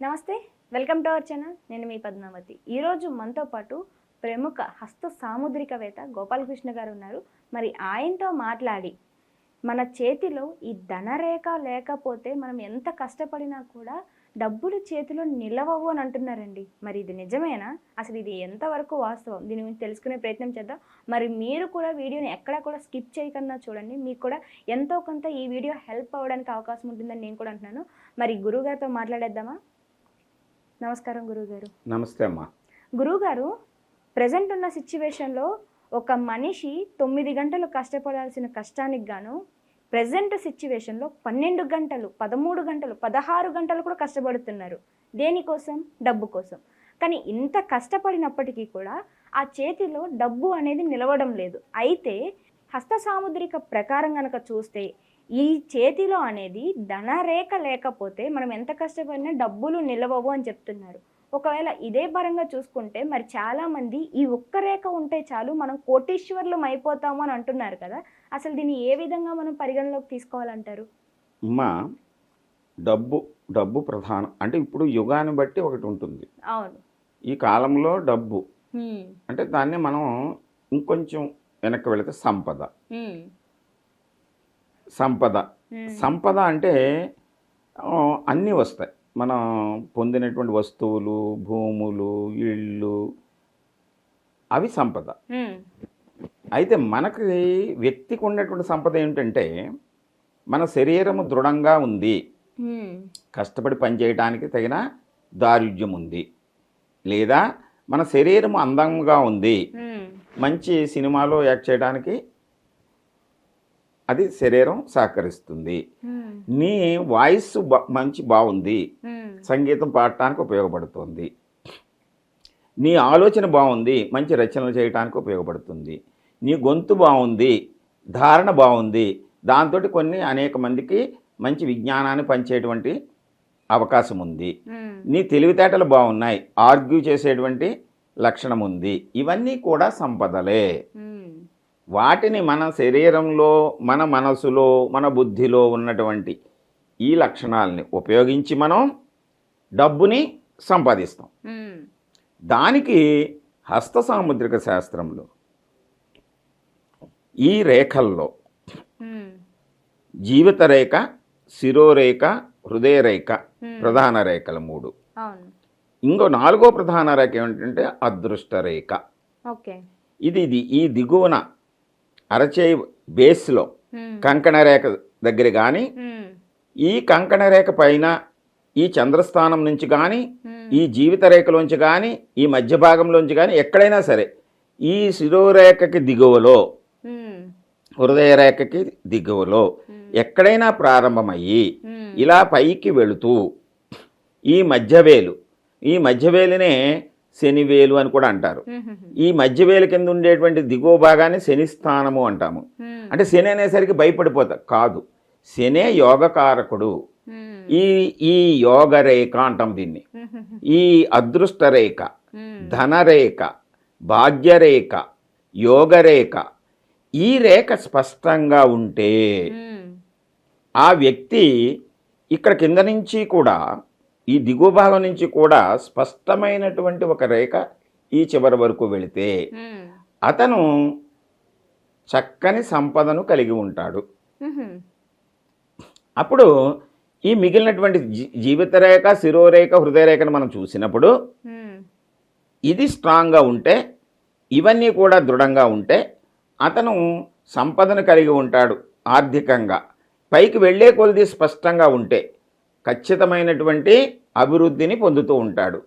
నమస్తే welcome to our channel. నేను మీ పద్మావతి. ఈరోజు మనతో పాటు ప్రముఖ హస్త సాముద్రికవేత్త గోపాలకృష్ణ గారు ఉన్నారు. మరి ఆయనతో మాట్లాడి మన చేతిలో ఈ ధనరేఖ లేకపోతే మనం ఎంత కష్టపడినా కూడా డబ్బులు చేతిలో నిలవవు అని అంటున్నారండి. మరి ఇది నిజమేనా? అసలు ఇది ఎంతవరకు వాస్తవం? దీని గురించి తెలుసుకునే ప్రయత్నం చేద్దాం. మరి మీరు కూడా వీడియోని ఎక్కడా కూడా స్కిప్ చేయకుండా చూడండి. మీకు కూడా ఎంతో కొంత ఈ వీడియో హెల్ప్ అవ్వడానికి అవకాశం ఉంటుందని నేను కూడా అంటున్నాను. మరి గురువుగారితో మాట్లాడేద్దామా? నమస్కారం గురుగారు నమస్తే అమ్మా. గురుగారు ప్రజెంట్ ఉన్న సిచ్యువేషన్లో ఒక మనిషి తొమ్మిది గంటలు కష్టపడాల్సిన కష్టానికి గాను ప్రజెంట్ సిచ్యువేషన్లో పన్నెండు గంటలు పదమూడు గంటలు పదహారు గంటలు కూడా కష్టపడుతున్నారు. దేనికోసం డబ్బు కోసం. కానీ ఇంత కష్టపడినప్పటికీ కూడా ఆ చేతిలో డబ్బు అనేది నిలవడం లేదు. అయితే హస్త సాముద్రిక ప్రకారం కనుక చూస్తే ఈ చేతిలో అనేది ధనరేఖ లేకపోతే మనం ఎంత కష్టపడినా డబ్బులు నిలవవు అని చెప్తున్నారు. ఒకవేళ ఇదే పరంగా చూసుకుంటే మరి చాలా మంది ఈ ఒక్క రేఖ ఉంటే చాలు మనం కోటీశ్వర్లం అయిపోతాము అని అంటున్నారు కదా అసలు దీన్ని ఏ విధంగా మనం పరిగణలోకి తీసుకోవాలంటారు? అమ్మా డబ్బు డబ్బు ప్రధానం. అంటే ఇప్పుడు యుగాన్ని బట్టి ఒకటి ఉంటుంది. అవును. ఈ కాలంలో డబ్బు. అంటే దాన్ని మనం ఇంకొంచెం వెనక్కి వెళితే సంపద. సంపద. సంపద అంటే అన్నీ వస్తాయి మనం పొందినటువంటి వస్తువులు భూములు ఇళ్ళు అవి సంపద. అయితే మనకి వ్యక్తికి ఉన్నటువంటి సంపద ఏంటంటే మన శరీరము దృఢంగా ఉంది. కష్టపడి పనిచేయడానికి తగిన దారుఢ్యం ఉంది లేదా మన శరీరం అందంగా ఉంది. మంచి సినిమాలో యాక్ట్ చేయడానికి అది శరీరం సహకరిస్తుంది. హ్మ్. నీ వాయిస్ మంచి బాగుంది. హ్మ్. సంగీతం పాడటానికి ఉపయోగపడుతుంది. నీ ఆలోచన బాగుంది. మంచి రచనలు చేయడానికి ఉపయోగపడుతుంది. నీ గొంతు బాగుంది. ధారణ బాగుంది. దాంతో కొన్ని అనేక మందికి మంచి విజ్ఞానాన్ని పంచేటువంటి అవకాశం ఉంది. హ్మ్. నీ తెలివితేటలు బాగున్నాయి. ఆర్గ్యూ చేసేటువంటి లక్షణం ఉంది. ఇవన్నీ కూడా సంపదలే. వాటిని మన శరీరంలో మన మనసులో మన బుద్ధిలో ఉన్నటువంటి ఈ లక్షణాలని ఉపయోగించి మనం డబ్బుని సంపాదిస్తాం. దానికి హస్త సాముద్రిక శాస్త్రంలో ఈ రేఖల్లో. జీవిత రేఖ శిరోరేఖ హృదయ రేఖ. ప్రధాన రేఖలు మూడు ఇంకో నాలుగో ప్రధాన రేఖ ఏమిటంటే అదృష్ట రేఖ ఇది ఈ దిగువన అరచేయి బేస్లో. కంకణ రేఖ దగ్గర కానీ. ఈ కంకణ రేఖ పైన ఈ చంద్రస్థానం నుంచి కానీ. ఈ జీవిత రేఖలోంచి కానీ ఈ మధ్య భాగంలోంచి కానీ ఎక్కడైనా సరే ఈ శిరోరేఖకి దిగువలో. హృదయ రేఖకి దిగువలో ఎక్కడైనా ప్రారంభమయ్యి. ఇలా పైకి వెళుతూ ఈ మధ్యవేలు ఈ మధ్యవేలునే శనివేలు అని కూడా అంటారు. ఈ మధ్యవేలు కింద ఉండేటువంటి దిగువ భాగాన్ని శని స్థానము అంటాము. అంటే శని అనేసరికి భయపడిపోతా కాదు శనే యోగకారకుడు. ఈ ఈ యోగ రేఖ అంటాం దీన్ని. ఈ అదృష్ట రేఖ. ధనరేఖ భాగ్యరేఖ యోగరేఖ ఈ రేఖ స్పష్టంగా ఉంటే. ఆ వ్యక్తి ఇక్కడ కింద నుంచి కూడా ఈ దిగువ భాగం నుంచి కూడా స్పష్టమైనటువంటి ఒక రేఖ ఈ చివరి వరకు వెళితే. అతను చక్కని సంపదను కలిగి ఉంటాడు. అప్పుడు ఈ మిగిలినటువంటి జీవిత రేఖ శిరోరేఖ హృదయరేఖను మనం చూసినప్పుడు. ఇది స్ట్రాంగ్గా ఉంటే ఇవన్నీ కూడా దృఢంగా ఉంటే అతను సంపదను కలిగి ఉంటాడు ఆర్థికంగా పైకి వెళ్ళే కొలది స్పష్టంగా ఉంటే ఖచ్చితమైనటువంటి అభివృద్ధిని పొందుతూ ఉంటాడు.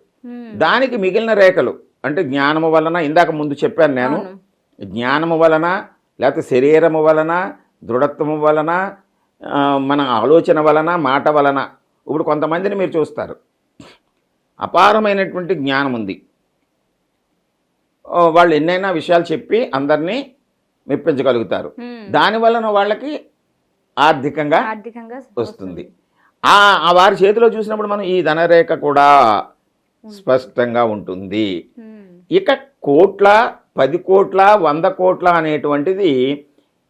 దానికి మిగిలిన రేఖలు అంటే జ్ఞానము వలన ఇందాక ముందు చెప్పాను నేను. జ్ఞానము వలన లేకపోతే శరీరము వలన దృఢత్వము వలన మన ఆలోచన వలన మాట వలన. ఇప్పుడు కొంతమందిని మీరు చూస్తారు. అపారమైనటువంటి జ్ఞానం ఉంది. వాళ్ళు ఎన్నైనా విషయాలు చెప్పి అందరినీ మెప్పించగలుగుతారు. హ్మ్. దాని వలన వాళ్ళకి ఆర్థికంగా ఆర్థికంగా వస్తుంది. ఆ ఆ వారి చేతిలో చూసినప్పుడు మనం ఈ ధనరేఖ కూడా స్పష్టంగా ఉంటుంది. ఇక కోట్ల పది కోట్ల వంద కోట్ల అనేటువంటిది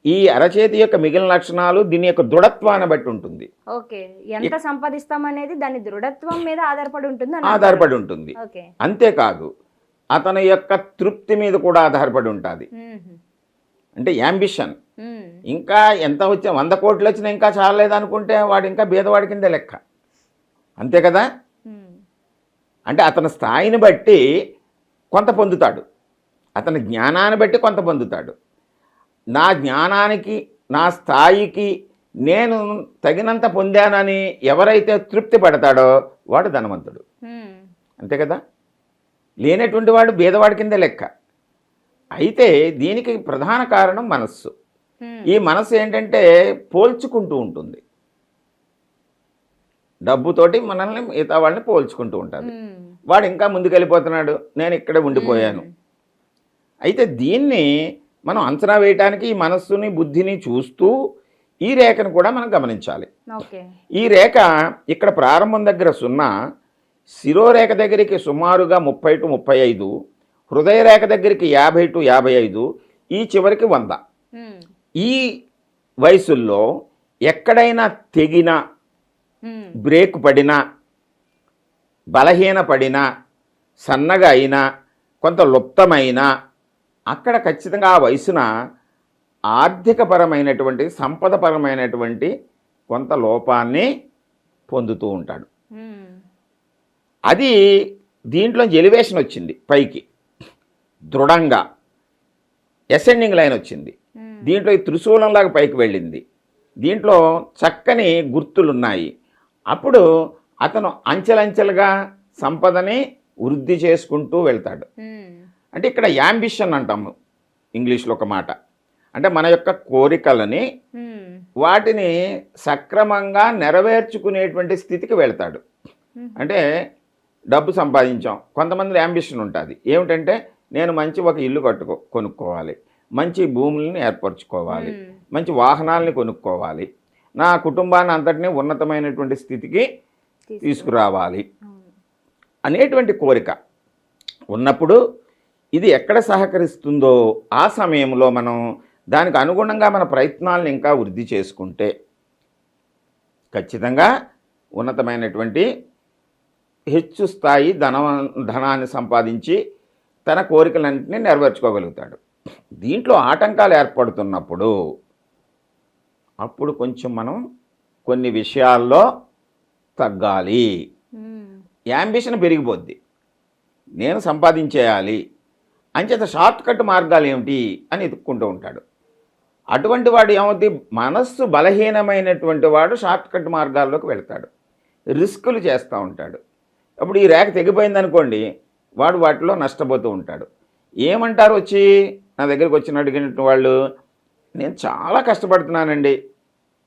ఈ అరచేతి యొక్క మిగిలిన లక్షణాలు దీని యొక్క దృఢత్వాన్ని బట్టి ఉంటుంది. ఓకే. ఎంత సంపాదిస్తామనేది దాని దృఢత్వం మీద ఆధారపడి ఉంటుంది ఆధారపడి ఉంటుంది. అంతేకాదు అతని యొక్క తృప్తి మీద కూడా ఆధారపడి ఉంటుంది. అంటే యాంబిషన్ మ్మ్. ఇంకా ఎంత వచ్చా వంద కోట్లు వచ్చినా ఇంకా చాలలేదనుకుంటే వాడు ఇంకా బీదవాడి కింద లెక్క. అంతే కదా? మ్మ్. అంటే అతని స్థాయిని బట్టి కొంత పొందుతాడు. అతని జ్ఞానాన్ని బట్టి కొంత పొందుతాడు. నా జ్ఞానానికి నా స్థాయికి నేను తగినంత పొందానని ఎవరైతే తృప్తి పడతాడో వాడు ధనవంతుడు. మ్మ్. అంతే కదా? లేనటువంటి వాడు బీదవాడి కింద లెక్క. అయితే దీనికి ప్రధాన కారణం మనస్సు. ఈ మనసు ఏంటంటే పోల్చుకుంటూ ఉంటుంది. డబ్బుతోటి మనల్ని మిగతా వాళ్ళని పోల్చుకుంటూ ఉంటుంది. వాడు ఇంకా ముందుకెళ్ళిపోతున్నాడు. నేను ఇక్కడే ఉండిపోయాను. అయితే దీన్ని మనం అంచనా వేయటానికి ఈ మనస్సుని బుద్ధిని చూస్తూ ఈ రేఖను కూడా మనం గమనించాలి. ఈ రేఖ ఇక్కడ ప్రారంభం దగ్గర సున్నా శిరోరేఖ దగ్గరికి సుమారుగా ముప్పై టు ముప్పై ఐదు హృదయ రేఖ దగ్గరికి యాభై టు యాభై ఐదు ఈ చివరికి వంద. ఈ వయసుల్లో ఎక్కడైనా తెగిన. బ్రేక్ పడినా బలహీన పడినా సన్నగా అయినా కొంత లుప్తమైన అక్కడ ఖచ్చితంగా ఆ వయసున ఆర్థికపరమైనటువంటి సంపదపరమైనటువంటి కొంత లోపాన్ని పొందుతూ ఉంటాడు. అది దీంట్లో ఎలివేషన్ వచ్చింది పైకి దృఢంగా ఎసెండింగ్ లైన్ వచ్చింది. దీంట్లో ఈ త్రిశూలంలాగా పైకి వెళ్ళింది దీంట్లో చక్కని గుర్తులున్నాయి అప్పుడు అతను అంచెలంచెలుగా సంపదని వృద్ధి చేసుకుంటూ వెళ్తాడు. అంటే ఇక్కడ యాంబిషన్ అంటాము ఇంగ్లీష్లో ఒక మాట అంటే మన యొక్క కోరికలని. వాటిని సక్రమంగా నెరవేర్చుకునేటువంటి స్థితికి వెళ్తాడు. అంటే డబ్బు సంపాదించాం కొంతమంది యాంబిషన్ ఉంటుంది ఏమిటంటే నేను మంచి ఒక ఇల్లు కట్టుకో కొనుక్కోవాలి. మంచి భూముల్ని ఏర్పరచుకోవాలి. మంచి వాహనాలని కొనుక్కోవాలి. నా కుటుంబాన్ని అంతటినీ ఉన్నతమైనటువంటి స్థితికి తీసుకు- తీసుకురావాలి. అనేటువంటి కోరిక ఉన్నప్పుడు ఇది ఎక్కడ సహకరిస్తుందో ఆ సమయంలో మనం దానికి అనుగుణంగా మన ప్రయత్నాలను ఇంకా వృద్ధి చేసుకుంటే ఖచ్చితంగా ఉన్నతమైనటువంటి హెచ్చు స్థాయి ధన ధనాన్ని సంపాదించి తన కోరికలన్నింటినీ నెరవేర్చుకోగలుగుతాడు. దీంట్లో ఆటంకాలు ఏర్పడుతున్నప్పుడు అప్పుడు కొంచెం మనం కొన్ని విషయాల్లో తగ్గాలి. యాంబిషన్ పెరిగిపోద్ది. నేను సంపాదించేయాలి. అంచేత షార్ట్ కట్ మార్గాలు ఏమిటి అని ఎత్తుక్కుంటూ ఉంటాడు. అటువంటి వాడు ఏమవుద్ది? మనస్సు బలహీనమైనటువంటి వాడు షార్ట్ కట్ మార్గాల్లోకి వెళ్తాడు. రిస్కులు చేస్తూ ఉంటాడు. అప్పుడు ఈ రేఖ తెగిపోయింది అనుకోండి వాడు వాటిలో నష్టపోతూ ఉంటాడు. ఏమంటారు వచ్చి? నా దగ్గరికి వచ్చిన అడిగిన వాళ్ళు నేను చాలా కష్టపడుతున్నానండి.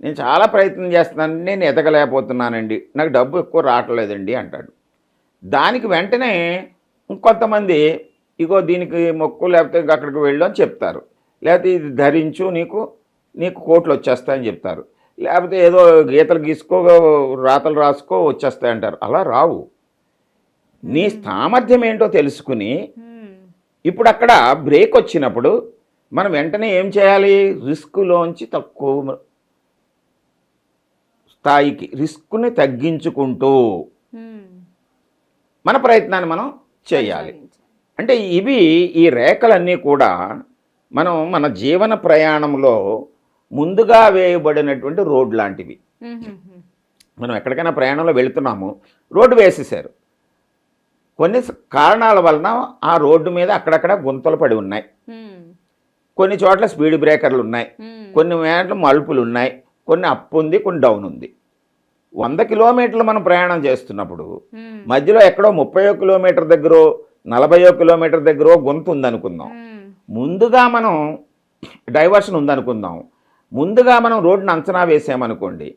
నేను చాలా ప్రయత్నం చేస్తున్నాను. నేను ఎదగలేకపోతున్నానండి. నాకు డబ్బు ఎక్కువ రావట్లేదండి అంటాడు. దానికి వెంటనే ఇంకొంతమంది ఇగో దీనికి మొక్కు లేకపోతే అక్కడికి వెళ్ళు అని చెప్తారు. లేకపోతే ఇది ధరించు నీకు నీకు కోట్లు వచ్చేస్తాయని చెప్తారు. లేకపోతే ఏదో గీతలు గీసుకో రాతలు రాసుకో వచ్చేస్తాయంటారు. అలా రావు. నీ సామర్థ్యం ఏంటో తెలుసుకుని. ఇప్పుడు అక్కడ బ్రేక్ వచ్చినప్పుడు మనం వెంటనే ఏం చేయాలి రిస్క్లోంచి తక్కువ స్థాయికి రిస్క్ని తగ్గించుకుంటూ. మన ప్రయత్నాన్ని మనం చేయాలి. అంటే ఇవి ఈ రేఖలన్నీ కూడా మనం మన జీవన ప్రయాణంలో ముందుగా వేయబడినటువంటి రోడ్ లాంటివి. మనం ఎక్కడికైనా ప్రయాణంలో వెళుతున్నాము రోడ్డు వేసేసారు కొన్ని కారణాల వలన ఆ రోడ్డు మీద అక్కడక్కడ గుంతలు పడి ఉన్నాయి. కొన్ని చోట్ల స్పీడ్ బ్రేకర్లు ఉన్నాయి. కొన్ని మేటలు మలుపులు ఉన్నాయి కొన్ని అప్ ఉంది కొన్ని డౌన్ ఉంది వంద కిలోమీటర్లు మనం ప్రయాణం చేస్తున్నప్పుడు. మధ్యలో ఎక్కడో ముప్పయో కిలోమీటర్ దగ్గర నలభయో కిలోమీటర్ దగ్గర గుంత ఉందనుకుందాం. ముందుగా మనం డైవర్షన్ ఉందనుకుందాం ముందుగా మనం రోడ్డును అంచనా వేసామనుకోండి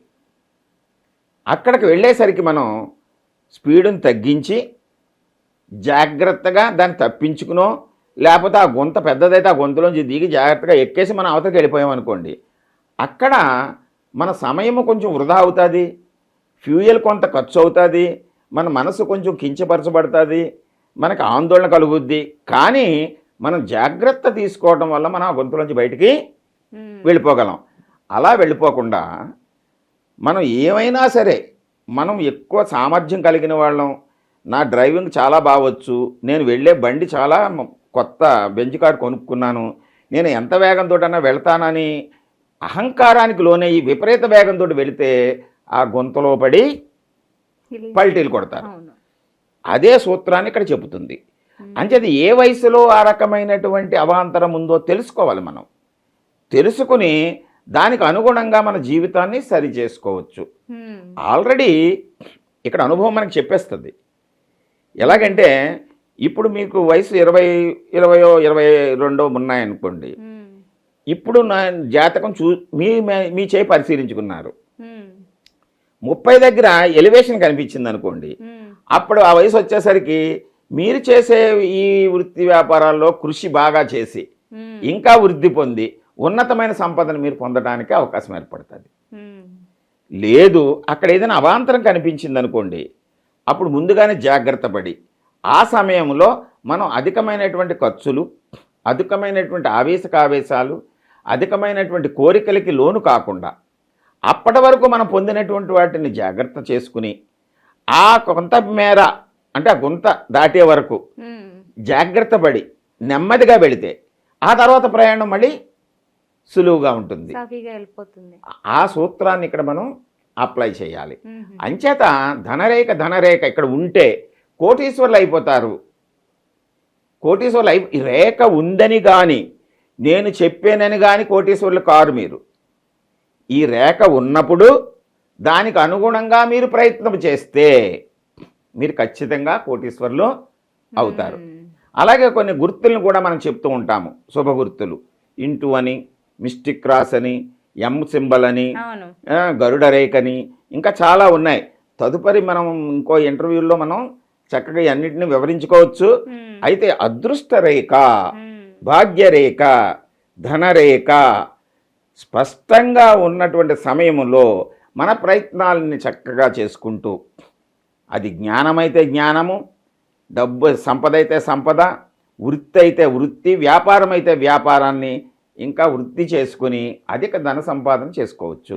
అక్కడికి వెళ్ళేసరికి మనం స్పీడుని తగ్గించి జాగ్రత్తగా దాన్ని తప్పించుకునో లేకపోతే ఆ గుంత పెద్దదైతే ఆ గుంతలోంచి దిగి జాగ్రత్తగా ఎక్కేసి మనం అవతలకి వెళ్ళిపోయామనుకోండి అక్కడ మన సమయము కొంచెం వృధా అవుతుంది ఫ్యూయల్ కొంత ఖర్చు అవుతుంది మన మనసు కొంచెం కించపరచబడుతుంది మనకు ఆందోళన కలుగుద్ది. కానీ మనం జాగ్రత్త తీసుకోవడం వల్ల మనం ఆ గొంతులోంచి బయటికి. వెళ్ళిపోగలం. అలా వెళ్ళిపోకుండా మనం ఏమైనా సరే మనం ఎక్కువ సామర్థ్యం కలిగిన వాళ్ళం నా డ్రైవింగ్ చాలా బాగొచ్చు. నేను వెళ్ళే బండి చాలా కొత్త బెంచ్ కార్ కొనుక్కున్నాను. నేను ఎంత వేగంతోటన్నా వెళ్తానని అహంకారానికి లోనయ్యి విపరీత వేగంతో వెళితే ఆ గుంతలో పడి పల్టీలు కొడతారు. అదే సూత్రాన్ని ఇక్కడ చెబుతుంది. అంచేది ఏ వయసులో ఆ రకమైనటువంటి అవాంతరం ఉందో తెలుసుకోవాలి మనం. తెలుసుకుని దానికి అనుగుణంగా మన జీవితాన్ని సరి చేసుకోవచ్చు. ఆల్రెడీ ఇక్కడ అనుభవం మనకు చెప్పేస్తుంది. ఎలాగంటే ఇప్పుడు మీకు వయసు ఇరవై ఇరవయో ఇరవై రెండో ఉన్నాయనుకోండి. ఇప్పుడు నా జాతకం చూ మీ మీ చేయి పరిశీలించుకున్నారు. ముప్పై దగ్గర ఎలివేషన్ కనిపించింది అనుకోండి. అప్పుడు ఆ వయసు వచ్చేసరికి మీరు చేసే ఈ వృత్తి వ్యాపారాల్లో కృషి బాగా చేసి. ఇంకా వృద్ధి పొంది ఉన్నతమైన సంపదను మీరు పొందడానికి అవకాశం ఏర్పడుతుంది. లేదు అక్కడ ఏదైనా అవాంతరం కనిపించింది అనుకోండి అప్పుడు ముందుగానే జాగ్రత్త పడి. ఆ సమయంలో మనం అధికమైనటువంటి ఖర్చులు అధికమైనటువంటి ఆవేశకావేశాలు అధికమైనటువంటి కోరికలకి లోను కాకుండా అప్పటి వరకు మనం పొందినటువంటి వాటిని జాగ్రత్త చేసుకుని ఆ కొంత మేర అంటే ఆ గుంత దాటే వరకు. జాగ్రత్త పడి నెమ్మదిగా వెళితే ఆ తర్వాత ప్రయాణం మళ్ళీ సులువుగా ఉంటుంది. ఆ సూత్రాన్ని ఇక్కడ మనం అప్లై చేయాలి. అంచేత ధనరేఖ ధనరేఖ ఇక్కడ ఉంటే కోటీశ్వర్లు అయిపోతారు. కోటీశ్వర్లు అయి ఈ రేఖ ఉందని కానీ నేను చెప్పానని కానీ కోటీశ్వర్లు కారు మీరు. ఈ రేఖ ఉన్నప్పుడు దానికి అనుగుణంగా మీరు ప్రయత్నం చేస్తే మీరు ఖచ్చితంగా కోటీశ్వర్లు అవుతారు. అలాగే కొన్ని గుర్తులను కూడా మనం చెప్తూ ఉంటాము. శుభ గుర్తులు. ఇంటు అని మిస్టిక్ క్రాస్ అని ఎం సింబల్ అని గరుడ రేఖని ఇంకా చాలా ఉన్నాయి తదుపరి మనం ఇంకో ఇంటర్వ్యూలో మనం చక్కగా అన్నిటిని వివరించుకోవచ్చు. అయితే అదృష్ట రేఖ. భాగ్యరేఖ ధనరేఖ స్పష్టంగా ఉన్నటువంటి సమయంలో మన ప్రయత్నాలని చక్కగా చేసుకుంటూ అది జ్ఞానమైతే జ్ఞానము డబ్బు సంపద అయితే సంపద వృత్తి అయితే వృత్తి వ్యాపారం అయితే వ్యాపారాన్ని ఇంకా వృత్తి చేసుకుని అధిక ధన సంపాదన చేసుకోవచ్చు.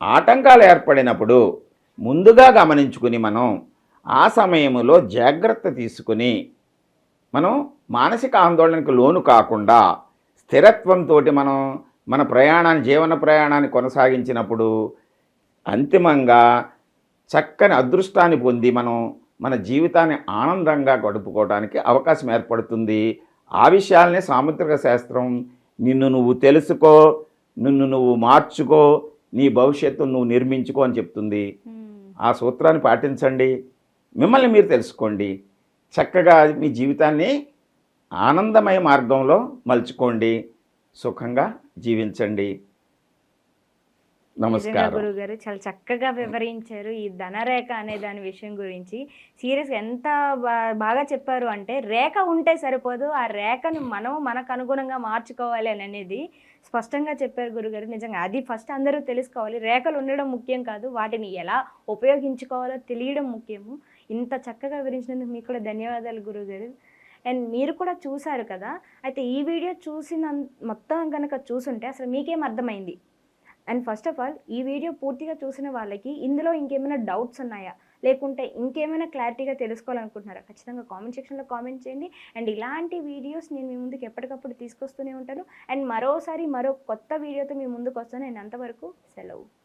ఆటంకాలు ఏర్పడినప్పుడు ముందుగా గమనించుకుని మనం ఆ సమయంలో జాగ్రత్త తీసుకుని మనం మానసిక ఆందోళనకు లోను కాకుండా స్థిరత్వంతో మనం మన ప్రయాణాన్ని జీవన ప్రయాణాన్ని కొనసాగించినప్పుడు అంతిమంగా చక్కని అదృష్టాన్ని పొంది మనం మన జీవితాన్ని ఆనందంగా గడుపుకోవడానికి అవకాశం ఏర్పడుతుంది ఆ విషయాలనే సాముద్రిక శాస్త్రం నిన్ను నువ్వు తెలుసుకో నిన్ను నువ్వు మార్చుకో నీ భవిష్యత్తు నువ్వు నిర్మించుకో అని చెప్తుంది. మ్మ్. ఆ సూత్రాన్ని పాటించండి. మిమ్మల్ని మీరు తెలుసుకోండి. చక్కగా మీ జీవితాన్ని ఆనందమయ మార్గంలో మలుచుకోండి. సుఖంగా జీవించండి. నమస్కారం. గురువు గారు చాలా చక్కగా వివరించారు. ఈ ధనరేఖ అనే దాని విషయం గురించి సీరియస్ ఎంత బాగా చెప్పారు అంటే రేఖ ఉంటే సరిపోదు ఆ రేఖను మనం మనకు అనుగుణంగా మార్చుకోవాలి అని అనేది స్పష్టంగా చెప్పారు గురుగారు. నిజంగా అది ఫస్ట్ అందరూ తెలుసుకోవాలి. రేఖలు ఉండడం ముఖ్యం కాదు వాటిని ఎలా ఉపయోగించుకోవాలో తెలియడం ముఖ్యము. ఇంత చక్కగా వివరించినందుకు మీకు కూడా ధన్యవాదాలు గురుగారు. అండ్ మీరు కూడా చూశారు కదా అయితే ఈ వీడియో చూసిన మొత్తం కనుక చూసుంటే అసలు మీకేం అర్థమైంది? అండ్ ఫస్ట్ ఆఫ్ ఆల్ ఈ వీడియో పూర్తిగా చూసిన వాళ్ళకి ఇందులో ఇంకేమైనా డౌట్స్ ఉన్నాయా? లేకుంటే ఇంకేమైనా క్లారిటీగా తెలుసుకోవాలనుకుంటున్నారా? ఖచ్చితంగా కామెంట్ సెక్షన్లో కామెంట్ చేయండి. అండ్ ఇలాంటి వీడియోస్ నేను మీ ముందుకు ఎప్పటికప్పుడు తీసుకొస్తూనే ఉంటాను. అండ్ మరోసారి మరో కొత్త వీడియోతో మీ ముందుకు వస్తాను. నేను అంతవరకు సెలవు.